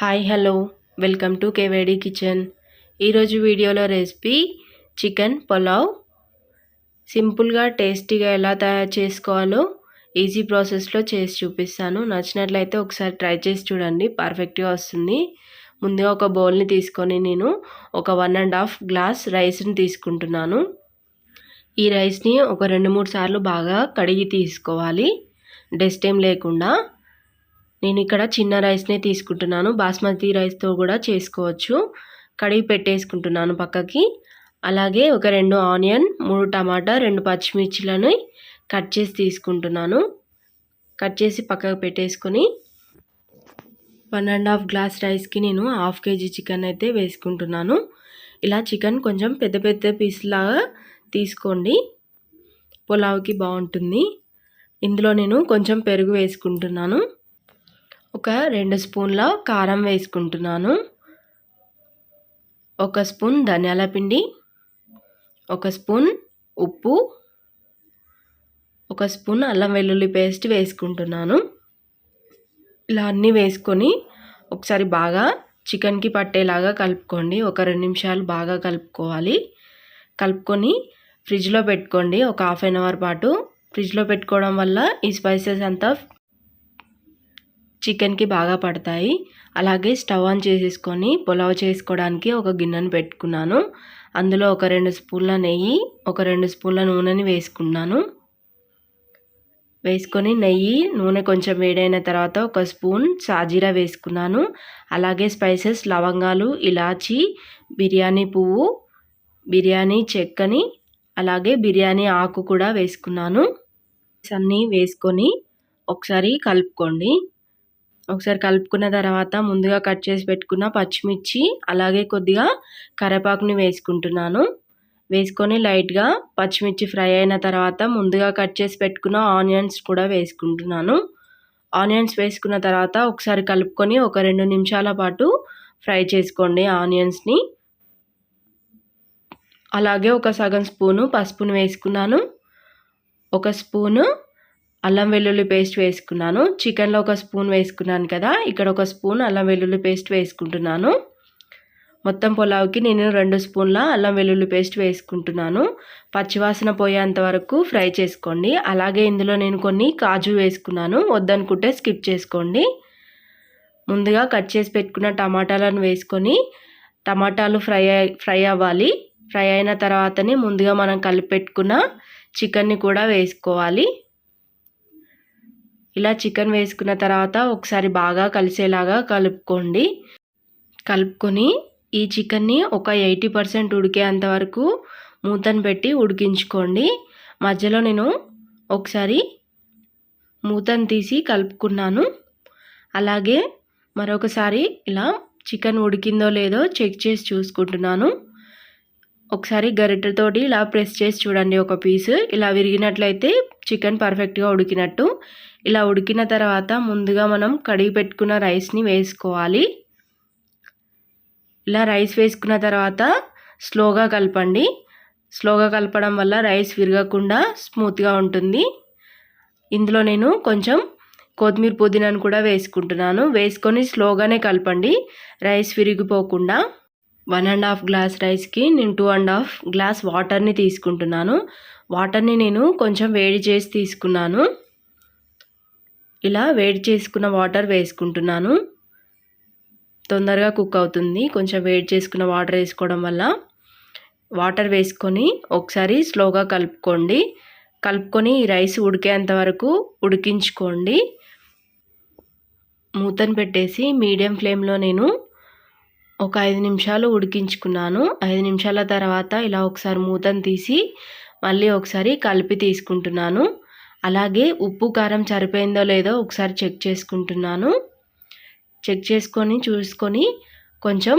Hi hello. Welcome to కేవేడి kitchen. ఈరోజు వీడియోలో రెసిపీ చికెన్ పులావ్. సింపుల్గా టేస్టీగా ఎలా తయారు చేసుకోవాలో ఈజీ ప్రాసెస్లో చేసి చూపిస్తాను. నచ్చినట్లయితే ఒకసారి ట్రై చేసి చూడండి. పర్ఫెక్ట్గా వస్తుంది. ముందుగా ఒక బౌల్ని తీసుకొని నేను ఒక వన్ అండ్ హాఫ్ గ్లాస్ రైస్ని తీసుకుంటున్నాను. ఈ రైస్ని ఒక రెండు మూడు సార్లు బాగా కడిగి తీసుకోవాలి. డస్ట్ ఏం లేకుండా. నేను ఇక్కడ చిన్న రైస్నే తీసుకుంటున్నాను. బాస్మతి రైస్తో కూడా చేసుకోవచ్చు. కడిగి పెట్టేసుకుంటున్నాను పక్కకి. అలాగే ఒక రెండు ఆనియన్ మూడు టమాటా రెండు పచ్చిమిర్చిలను కట్ చేసి తీసుకుంటున్నాను. కట్ చేసి పక్కకు పెట్టేసుకొని వన్ అండ్ హాఫ్ గ్లాస్ రైస్కి నేను హాఫ్ కేజీ చికెన్ అయితే వేసుకుంటున్నాను. ఇలా చికెన్ కొంచెం పెద్ద పెద్ద పీస్లాగా తీసుకోండి. పులావ్కి బాగుంటుంది. ఇందులో నేను కొంచెం పెరుగు వేసుకుంటున్నాను. ఒక రెండు స్పూన్ల కారం వేసుకుంటున్నాను. ఒక స్పూన్ ధనియాల పిండి. ఒక స్పూన్ ఉప్పు. ఒక స్పూన్ అల్లం వెల్లుల్లి పేస్ట్ వేసుకుంటున్నాను. ఇలా అన్నీ వేసుకొని ఒకసారి బాగా చికెన్కి పట్టేలాగా కలుపుకోండి. ఒక రెండు నిమిషాలు బాగా కలుపుకోవాలి. కలుపుకొని ఫ్రిడ్జ్లో పెట్టుకోండి. ఒక హాఫ్ అన్ అవర్ పాటు ఫ్రిడ్జ్లో పెట్టుకోవడం వల్ల ఈ స్పైసెస్ అంతా చికెన్కి బాగా పడతాయి. అలాగే స్టవ్ ఆన్ చేసేసుకొని పులావ్ చేసుకోవడానికి ఒక గిన్నెను పెట్టుకున్నాను. అందులో ఒక రెండు స్పూన్ల నెయ్యి ఒక రెండు స్పూన్ల నూనెని వేసుకున్నాను. వేసుకొని నెయ్యి నూనె కొంచెం వేడైన తర్వాత ఒక స్పూన్ సాజీరా వేసుకున్నాను. అలాగే స్పైసెస్ లవంగాలు ఇలాచి బిర్యానీ పువ్వు బిర్యానీ చెక్కని అలాగే బిర్యానీ ఆకు కూడా వేసుకున్నాను. అన్నీ వేసుకొని ఒకసారి కలుపుకోండి. ఒకసారి కలుపుకున్న తర్వాత ముందుగా కట్ చేసి పెట్టుకున్న పచ్చిమిర్చి అలాగే కొద్దిగా కరేపాకుని వేసుకుంటున్నాను. వేసుకొని లైట్గా పచ్చిమిర్చి ఫ్రై అయిన తర్వాత ముందుగా కట్ చేసి పెట్టుకున్న ఆనియన్స్ కూడా వేసుకుంటున్నాను. ఆనియన్స్ వేసుకున్న తర్వాత ఒకసారి కలుపుకొని ఒక రెండు నిమిషాల పాటు ఫ్రై చేసుకోండి ఆనియన్స్ని. అలాగే ఒక సగం స్పూను పసుపును వేసుకున్నాను. ఒక స్పూను అల్లం వెల్లుల్లి పేస్ట్ వేసుకున్నాను. చికెన్లో ఒక స్పూన్ వేసుకున్నాను కదా ఇక్కడ ఒక స్పూన్ అల్లం వెల్లుల్లి పేస్ట్ వేసుకుంటున్నాను. మొత్తం పులావ్కి నేను రెండు స్పూన్ల అల్లం వెల్లుల్లి పేస్ట్ వేసుకుంటున్నాను. పచ్చివాసన పోయేంత వరకు ఫ్రై చేసుకోండి. అలాగే ఇందులో నేను కొన్ని కాజు వేసుకున్నాను. వద్దనుకుంటే స్కిప్ చేసుకోండి. ముందుగా కట్ చేసి పెట్టుకున్న టమాటాలను వేసుకొని టమాటాలు ఫ్రై ఫ్రై అవ్వాలి. ఫ్రై అయిన తర్వాతనే ముందుగా మనం కలిపి పెట్టుకున్న చికెన్ని కూడా వేసుకోవాలి. ఇలా చికెన్ వేసుకున్న తర్వాత ఒకసారి బాగా కలిసేలాగా కలుపుకోండి. కలుపుకొని ఈ చికెన్ని ఒక ఎయిటీ పర్సెంట్ ఉడికేంత వరకు మూతను పెట్టి ఉడికించుకోండి. మధ్యలో నేను ఒకసారి మూతను తీసి కలుపుకున్నాను. అలాగే మరొకసారి ఇలా చికెన్ ఉడికిందో లేదో చెక్ చేసి చూసుకుంటున్నాను. ఒకసారి గరిటెతోటి ఇలా ప్రెస్ చేసి చూడండి ఒక పీస్. ఇలా విరిగినట్లయితే చికెన్ పర్ఫెక్ట్గా ఉడికినట్టు. ఇలా ఉడికిన తర్వాత ముందుగా మనం కడిగి పెట్టుకున్న రైస్ని వేసుకోవాలి. ఇలా రైస్ వేసుకున్న తర్వాత స్లోగా కలపండి. స్లోగా కలపడం వల్ల రైస్ విరగకుండా స్మూత్గా ఉంటుంది. ఇందులో నేను కొంచెం కొత్తిమీర పుదీనాను కూడా వేసుకుంటున్నాను. వేసుకొని స్లోగానే కలపండి. రైస్ విరిగిపోకుండా వన్ అండ్ హాఫ్ గ్లాస్ రైస్కి నేను టూ అండ్ హాఫ్ గ్లాస్ వాటర్ని తీసుకుంటున్నాను. వాటర్ని నేను కొంచెం వేడి చేసి తీసుకున్నాను. ఇలా వేడి చేసుకున్న వాటర్ వేసుకుంటున్నాను. తొందరగా కుక్ అవుతుంది. కొంచెం వేడి చేసుకున్న వాటర్ వేసుకోవడం వల్ల వాటర్ వేసుకొని ఒకసారి స్లోగా కలుపుకోండి. కలుపుకొని రైస్ ఉడికేంత వరకు ఉడికించుకోండి. మూతను పెట్టేసి మీడియం ఫ్లేమ్లో నేను ఒక ఐదు నిమిషాలు ఉడికించుకున్నాను. ఐదు నిమిషాల తర్వాత ఇలా ఒకసారి మూతను తీసి మళ్ళీ ఒకసారి కలిపి తీసుకుంటున్నాను. అలాగే ఉప్పు కారం సరిపోయిందో లేదో ఒకసారి చెక్ చేసుకుంటున్నాను. చెక్ చేసుకొని చూసుకొని కొంచెం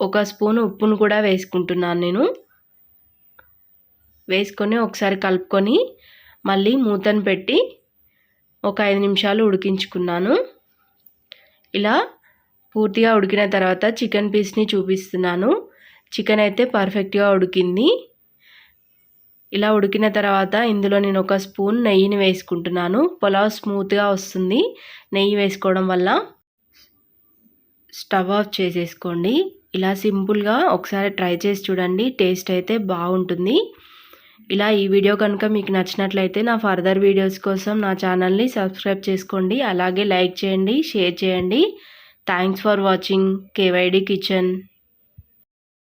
ఒక స్పూన్ ఉప్పును కూడా వేసుకుంటున్నాను నేను. వేసుకొని ఒకసారి కలుపుకొని మళ్ళీ మూతను పెట్టి ఒక ఐదు నిమిషాలు ఉడికించుకున్నాను. ఇలా పూర్తిగా ఉడికిన తర్వాత చికెన్ పీస్ని చూపిస్తున్నాను. చికెన్ అయితే పర్ఫెక్ట్గా ఉడికింది. ఇలా ఉడికిన తర్వాత ఇందులో నేను ఒక స్పూన్ నెయ్యిని వేసుకుంటున్నాను. పులావ్ స్మూత్గా వస్తుంది. నెయ్యి వేసుకోవడం వల్ల స్టవ్ ఆఫ్ చేసేసుకోండి. ఇలా సింపుల్గా ఒకసారి ట్రై చేసి చూడండి. టేస్ట్ అయితే బాగుంటుంది. ఇలా ఈ వీడియో కనుక మీకు నచ్చినట్లయితే నా ఫర్దర్ వీడియోస్ కోసం నా ఛానల్ని సబ్స్క్రైబ్ చేసుకోండి. అలాగే లైక్ చేయండి షేర్ చేయండి. థ్యాంక్స్ ఫర్ వాచింగ్ కేవైడి కిచెన్.